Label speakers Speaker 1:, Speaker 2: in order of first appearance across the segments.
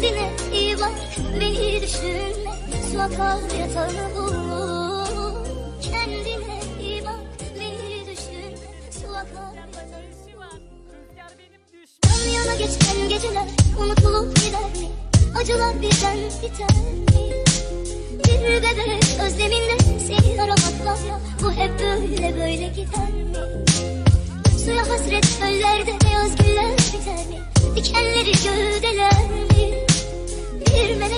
Speaker 1: Kendine iyi bak beni düşünme Su akar yatağını bul Kendine iyi bak düşünme yatağını
Speaker 2: Rüzgar benim düşmanım.
Speaker 1: Yan yana geçen geceler unutulup gider mi? Acılar birden biter mi? Bir bebek özleminle seni aramak var ya Bu hep böyle böyle gider mi? Suya hasret çöllerde beyaz güller biter mi? Dikenleri mi?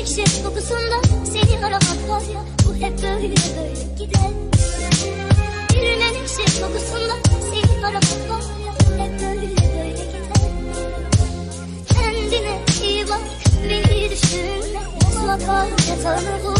Speaker 1: Bir menekşe kokusunda seni aramak var ya Bu hep böyle böyle gider? Bir menekşe kokusunda seni aramak var ya Bu hep böyle böyle gider? Kendine iyi bak beni düşünme akar yatağını bul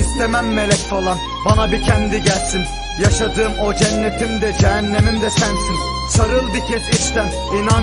Speaker 3: İstemem melek falan bana bir kendi gelsin. Yaşadığım o cennetim de cehennemim de sensin. Sarıl bir kez içten inan